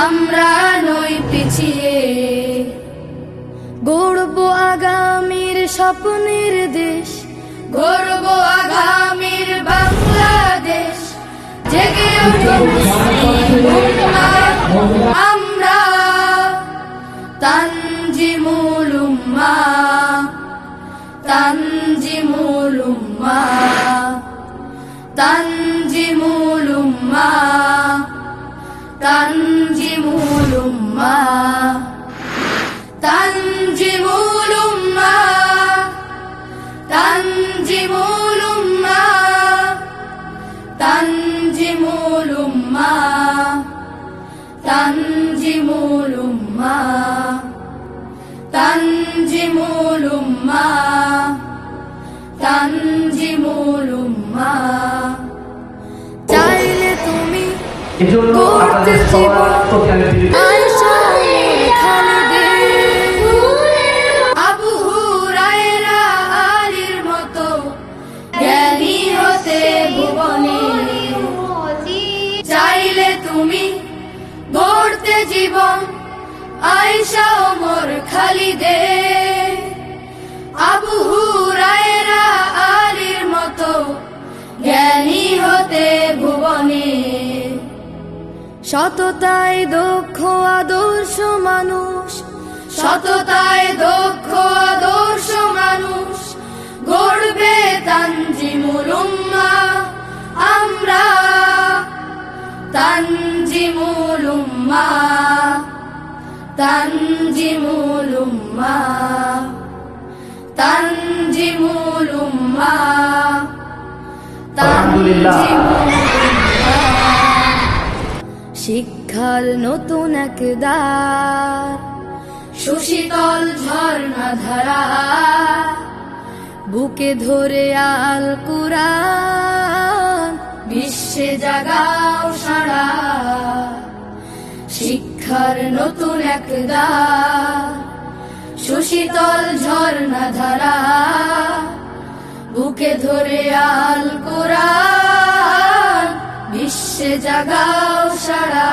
আমরা নই পিছিয়ে। গড়ব আগামীর স্বপ্নের দেশ, গড়ব আগামীর বাংলাদেশ। জেগে আমরা। তানজিমুল উম্মাহ তানজিমুল উম্মাহ তানজিমুল উম্মাহ তানজিমুল উম্মা। তানজিমুল উম্মা। তানজিমুল উম্মা। তানজিমুল উম্মা। এজন্য আপনাদের সবার প্রতি তুমি গড়তে জীবন আয়সা ওমর খালিদে আবু হুরায়রা আলীর মতো জ্ঞানী হতে সততায় দক্ষ আদর্শ মানুষ সততায় দক্ষ আদর্শ মানুষ গড়বে তানজিমুল উম্মাহ আমরা তানজিমুল উম্মাহ তানজিমুল উম্মাহ তানজিমুল উম্মাহ আলহামদুলিল্লাহ। শিক্ষার নতুন এক দ্বার। সুশীতল ঝর্ণা ধারা, বুকে ধরে আল কুরআন, বিশ্বে জাগাও সারা। শিক্ষার নতুন এক দ্বার। সুশীতল ঝর্ণা ধারা, বুকে ধরে আল কোরআন, বিশ্বে জাগাও সারা।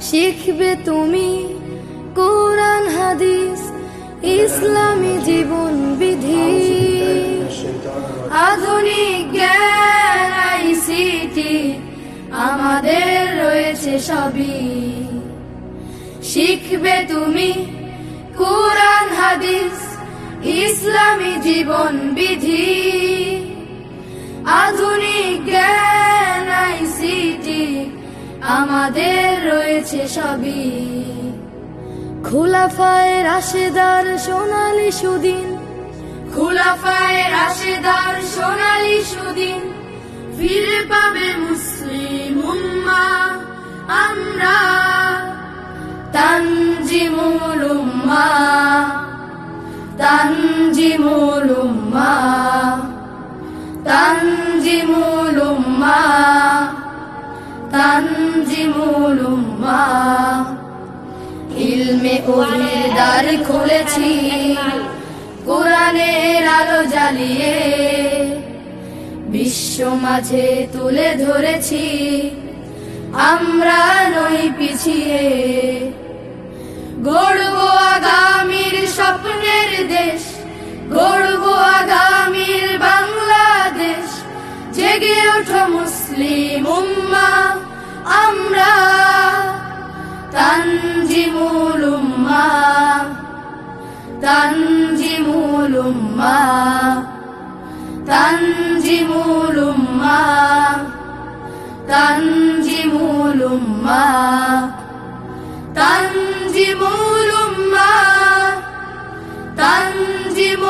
শিখবে তুমি কোরআন, হাদিস, ইসলামী জীবন বিধি। আধুনিক জ্ঞান আইসিটি আমাদের রয়েছে সবই। শিখবে তুমি কোরআন, হাদিস, ইসলামী জীবন বিধি। আধুনিক জ্ঞান আমাদের রয়েছে সবই। খোলাফায় রাশেদার সোনালি সুদিন। খোলাফায় রাশেদার সোনালি সুদিন। ফিরে পাবে মুসলিম উম্মা আমরা। তানজিমুল উম্মা তানজিমুল উম্মা তানজিমুল উম্মা। তানজিমুল উম্মা, ইলমে ওহির দ্বার খুলেছি, কোরআনের আলো জ্বালিয়ে বিশ্ব মাঝে তুলে ধরেছি, আমরা নই পিছিয়ে। গড়ব আগামীর স্বপ্নের দেশ, গড়ব আগামীর বাংলাদেশ, জেগে ওঠো মুসলিম। تنجم الأمة تنجم الأمة تنجم الأمة تنجم